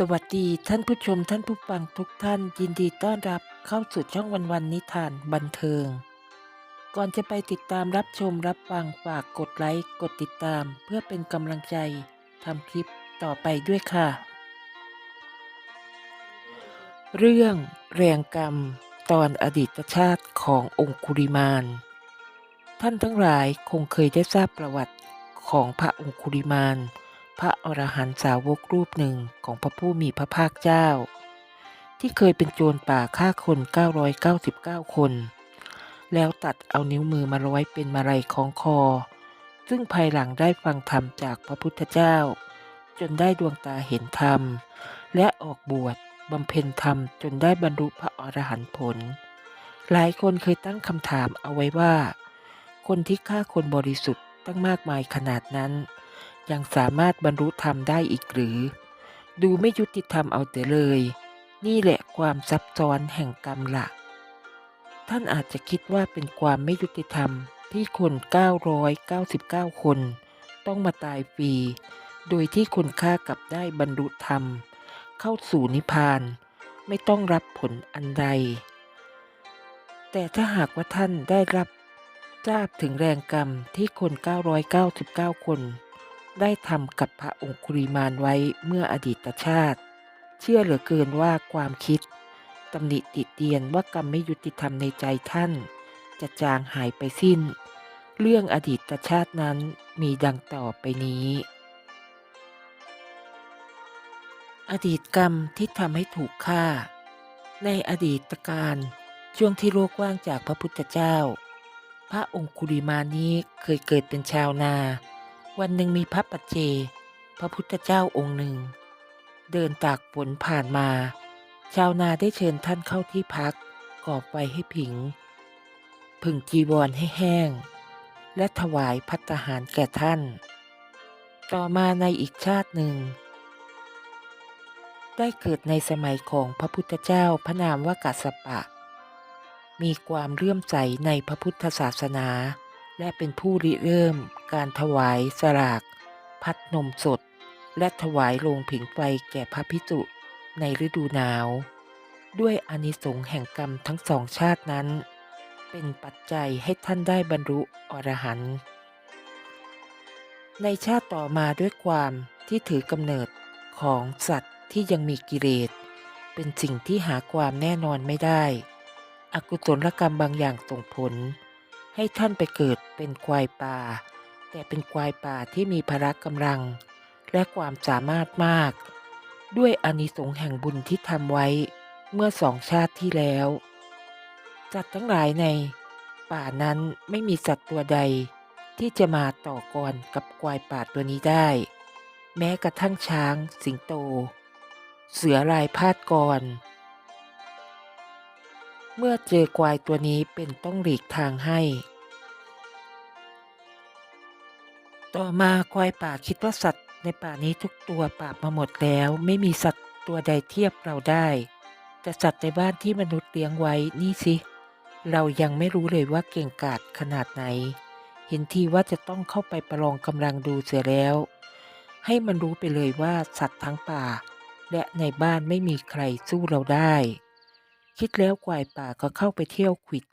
สวัสดีท่านผู้ชมท่านผู้ฟังทุกท่าน ยินดีต้อนรับเข้าสู่ช่องวันวันนิทานบันเทิง ก่อนจะไปติดตามรับชมรับฟังฝากกดไลค์กดติดตาม เพื่อเป็นกำลังใจทำคลิปต่อไปด้วยค่ะ เรื่องแรงกรรมตอนอดีตชาติขององคุริมาน ท่านทั้งหลายคงเคยได้ทราบประวัติของพระองคุริมาน พระอรหันตสาวกรูปหนึ่งของพระผู้มีพระภาคเจ้า ที่เคยเป็นโจรป่าฆ่าคน 999 คน แล้วตัดเอานิ้วมือมาร้อยเป็นมาลัยของคอ ซึ่งภายหลังได้ฟังธรรมจากพระพุทธเจ้า จนได้ดวงตาเห็นธรรม และออกบวชบำเพ็ญธรรมจนได้บรรลุพระอรหันต์ผล หลายคนเคยตั้งคำถามเอาไว้ว่า คนที่ฆ่าคนบริสุทธิ์ตั้งมากมายขนาดนั้น ยังสามารถบรรลุธรรมได้อีกหรือ ดูไม่ยุติธรรมเอาแต่เลย นี่แหละความซับซ้อนแห่งกรรมละท่านอาจจะคิดว่าเป็นความไม่ยุติธรรมที่คน 999 คน ต้องมาตายฟรี โดยที่คนฆ่ากลับได้บรรลุธรรม เข้าสู่นิพพาน ไม่ต้องรับผลอันใด แต่ถ้าหากว่าท่านได้รับทราบถึงแรงกรรมที่คน 999 คน ได้ทำกับพระองคุริมานไว้เมื่ออดีตชาติ เชื่อเหลือเกินว่าความคิดตำหนิติเตียนว่ากรรมไม่ยุติธรรมในใจท่าน จะจางหายไปสิ้น เรื่องอดีตชาตินั้นมีดังต่อไปนี้ อดีตกรรมที่ทำให้ถูกฆ่า ในอดีตการช่วงที่โลกว่างจากพระพุทธเจ้า พระองคุริมานี้เคยเกิดเป็นชาวนา วันหนึ่งมีพระปัจเจ พระพุทธเจ้าองค์หนึ่ง เดินตากฝนผ่านมา ชาวนาได้เชิญท่านเข้าที่พักก่อไฟให้ผิง ผึ่งจีวรให้แห้ง และถวายพัตตาหารแก่ท่าน ต่อมาในอีกชาติหนึ่ง ได้เกิดในสมัยของพระพุทธเจ้าพระนามว่ากัสปะ มีความเลื่อมใสในพระพุทธศาสนา และเป็นผู้ริเริ่ม การถวายสลาก พัดนมสด และถวายโลงผิงไฟแก่พระพิจุในฤดูหนาว ด้วยอานิสงส์แห่งกรรมทั้งสองชาตินั้น เป็นปัจจัยให้ท่านได้บรรลุอรหันต์ในชาติต่อมาด้วยความที่ถือกำเนิดของสัตว์ที่ยังมีกิเลสเป็นสิ่งที่หาความแน่นอนไม่ได้ อกุศลกรรมบางอย่างส่งผล ให้ท่านไปเกิดเป็นควายป่า แต่เป็นควายป่าที่มีพละกำลัง และความสามารถมาก ด้วยอานิสงส์แห่งบุญที่ทำไว้เมื่อสองชาติที่แล้วสัตว์ทั้งหลายในป่านั้นไม่มีสัตว์ตัวใด ที่จะมาต่อกรกับควายป่าตัวนี้ได้ แม้กระทั่งช้าง สิงโต เสือลายพาดกร เมื่อเจอควายตัวนี้เป็นต้องหลีกทางให้ ต่อมาควายป่าคิดว่าสัตว์ในป่านี้ทุกตัวปราบมาหมดแล้ว ไม่มีสัตว์ตัวใดเทียบเราได้ แต่สัตว์ในบ้านที่มนุษย์เลี้ยงไว้นี่สิ เรายังไม่รู้เลยว่าเก่งกาจขนาดไหน เห็นทีว่าจะต้องเข้าไปประลองกำลังดูเสียแล้ว ให้มันรู้ไปเลยว่าสัตว์ทั้งป่า และในบ้านไม่มีใครสู้เราได้ คิดแล้วควายป่าก็เข้าไปเที่ยวขวิด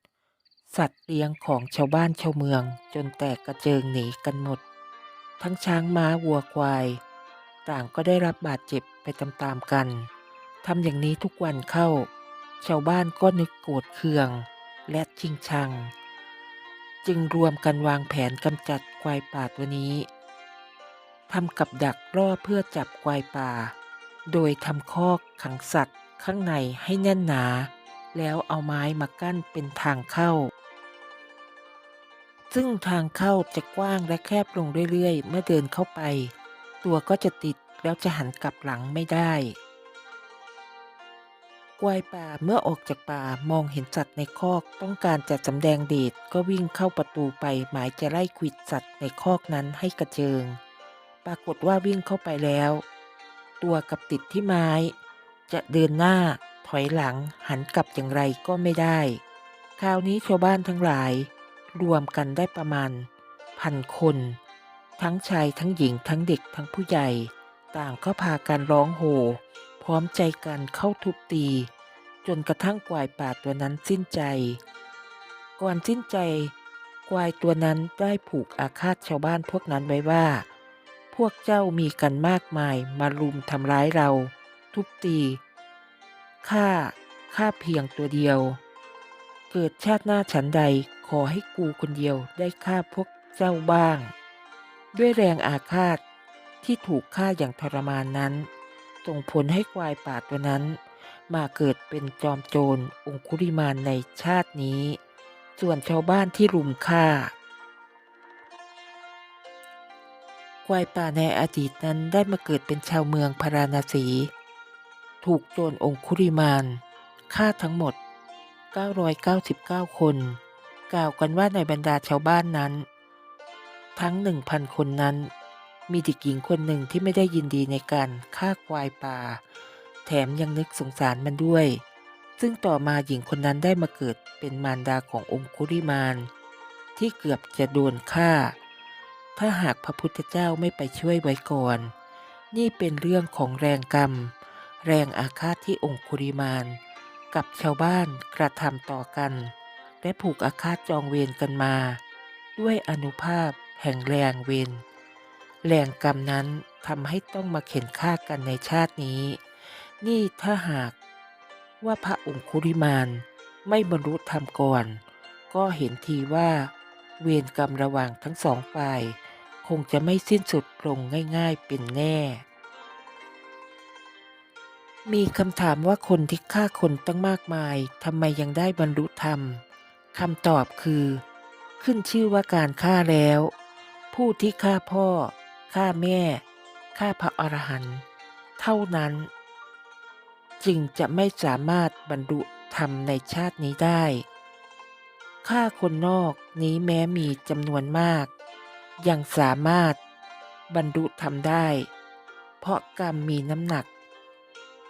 สัตว์เลี้ยงของชาวบ้านชาวเมือง จนแตกกระเจิงหนีกันหมด ทั้งช้างม้าวัวควาย ต่างก็ได้รับบาดเจ็บไปตามๆกันทำอย่างนี้ทุกวันเข้า ชาวบ้านก็นึกโกรธเคือง และชิงชัง จึงรวมกันวางแผนกำจัดควายป่าตัวนี้ทำกับดักล่อเพื่อจับควายป่า โดยทำคอกขังสัตว์ข้างในให้แน่นหนา แล้วเอาไม้มากั้นเป็นทางเข้า ซึ่งทางเข้าจะกว้างและแคบลงเรื่อยๆ เมื่อเดินเข้าไป ตัวก็จะติดแล้วจะหันกลับหลังไม่ได้ควายป่าเมื่อออกจากป่ามองเห็นสัตว์ในคอกต้องการจะสำแดงเดชก็วิ่งเข้าประตูไปหมายจะไล่ควิดสัตว์ในคอกนั้นให้กระเจิง ปรากฏว่าวิ่งเข้าไปแล้ว ตัวกับติดที่ไม้ จะเดินหน้า ถอยหลังหันกลับอย่างไรก็ไม่ได้ คราวนี้ชาวบ้านทั้งหลาย รวมกันได้ประมาณพันคน ทั้งชายทั้งหญิงทั้งเด็กทั้งผู้ใหญ่ ต่างก็พากันร้องโห่พร้อมใจกันเข้าทุบตี จนกระทั่งควายป่าตัวนั้นสิ้นใจ ก่อนสิ้นใจควายตัวนั้นได้ผูกอาฆาตชาวบ้านพวกนั้นไว้ว่า พวกเจ้ามีกันมากมายมารุมทำร้ายเรา ทุบตีข้าข้าเพียงตัวเดียว เกิดชาติหน้าฉันใด อให้กูคนเดียวได้ฆ่าพวกเจ้าบ้าง ด้วยแรงอาฆาตที่ถูกฆ่าอย่างทรมานนั้นส่งผลให้ควายป่าตัวนั้น มาเกิดเป็นจอมโจรองคุริมานในชาตินี้ ส่วนชาวบ้านที่รุมฆ่า ควายป่าในอดีตนั้นได้มาเกิดเป็นชาวเมืองพาราณสี ถูกโจรองคุริมานฆ่าทั้งหมด 999 คน กล่าวกันว่าในบรรดาชาวบ้านนั้น ทั้ง1,000คนนั้น มีเด็กหญิงคนหนึ่งที่ไม่ได้ยินดีในการฆ่าควายป่า แถมยังนึกสงสารมันด้วย ซึ่งต่อมาหญิงคนนั้นได้มาเกิดเป็นมารดาขององคุริมาน ที่เกือบจะโดนฆ่า ถ้าหากพระพุทธเจ้าไม่ไปช่วยไว้ก่อน นี่เป็นเรื่องของแรงกรรม แรงอาฆาตที่องคุริมาน กับชาวบ้านกระทำต่อกัน และผูกอาฆาตจองเวรกันมา ด้วยอนุภาพแห่งแรงเวรแรงกรรมนั้นทำให้ต้องมาเข็นฆ่ากันในชาตินี้ นี่ถ้าหากว่าพระองคุริมานไม่บรรลุธรรมก่อน ก็เห็นทีว่า เวรกรรมระหว่างทั้งสองฝ่าย คงจะไม่สิ้นสุดลงง่ายๆเป็นแน่ มีคำถามว่าคนที่ฆ่าคนตั้งมากมายทำไมยังได้บรรลุธรรม คำตอบคือ ขึ้นชื่อว่าการฆ่าแล้ว ผู้ที่ฆ่าพ่อฆ่าแม่ฆ่าพระอรหันต์เท่านั้น จึงจะไม่สามารถบรรลุธรรมในชาตินี้ได้ฆ่าคนนอกนี้แม้มีจำนวนมาก ยังสามารถบรรลุธรรมได้ เพราะกรรมมีน้ำหนัก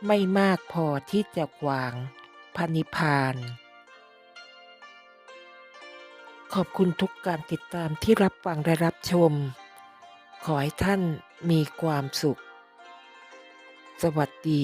ไม่มากพอที่จะขวางพระนิพพาน ขอบคุณทุกการติดตามที่รับฟังและรับชม ขอให้ท่านมีความสุข สวัสดี